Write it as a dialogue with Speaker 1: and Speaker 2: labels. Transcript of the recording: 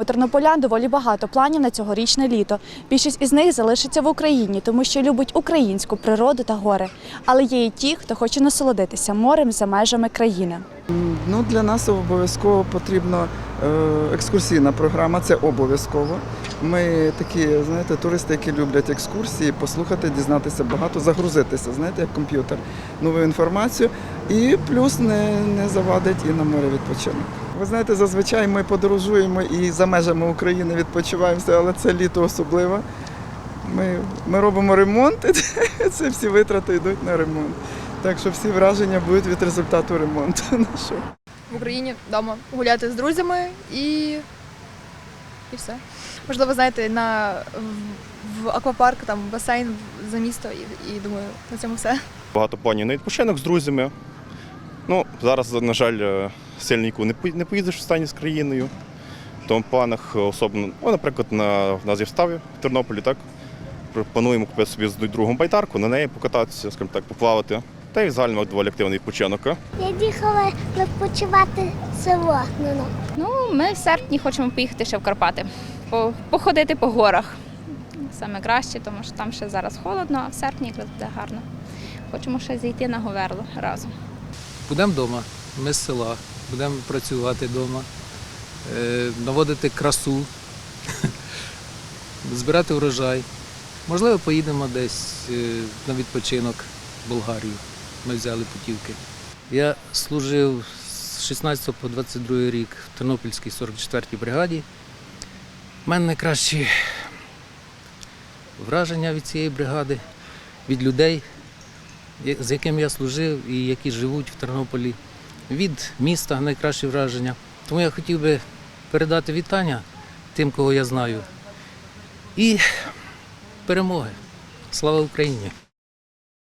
Speaker 1: У тернополян доволі багато планів на цьогорічне літо. Більшість із них залишиться в Україні, тому що любить українську природу та гори. Але є і ті, хто хоче насолодитися морем за межами країни.
Speaker 2: Ну, для нас обов'язково потрібна е, екскурсійна програма, це обов'язково. Ми такі, знаєте, туристи, які люблять екскурсії, послухати, дізнатися багато, загрузитися, знаєте, як комп'ютер, нову інформацію. І плюс не, не завадить і на море відпочинок. Ви знаєте, зазвичай ми подорожуємо і за межами України відпочиваємося, але це літо особливо. Ми, ми робимо ремонт, і це всі витрати йдуть на ремонт. Так що всі враження будуть від результату ремонту нашого.
Speaker 3: в Україні вдома гуляти з друзями і, і все. Можливо, знаєте, на в, в аквапарк, там басейн за місто, і, і думаю, на цьому все.
Speaker 4: Багато планів на відпочинок з друзями. Ну, зараз, на жаль, е, сильно нікуди не пої- не поїдеш в стані з країною. В тому планах е, особливо, ну, наприклад, на, в нас є вставі в Тернополі, так? Плануємо купити собі з другом байдарку, на неї покататися, скажімо так, поплавати. Та й взагалі доволі активний відпочинок.
Speaker 5: Я їхала відпочивати село. Ну, ну.
Speaker 6: Ну, ми в серпні хочемо поїхати ще в Карпати, походити по горах. Саме краще, тому що там ще зараз холодно, а в серпні якраз буде гарно. Хочемо ще зійти на Говерло разом.
Speaker 7: Будемо вдома, ми з села, будемо працювати вдома, е, наводити красу, збирати урожай. Можливо, поїдемо десь е, на відпочинок в Болгарію. Ми взяли путівки. Я служив з 16 по 22 рік в Тернопільській 44-й бригаді. У мене найкращі враження від цієї бригади, від людей, з яким я служив і які живуть в Тернополі, від міста найкращі враження. Тому я хотів би передати вітання тим, кого я знаю. І перемоги. Слава Україні!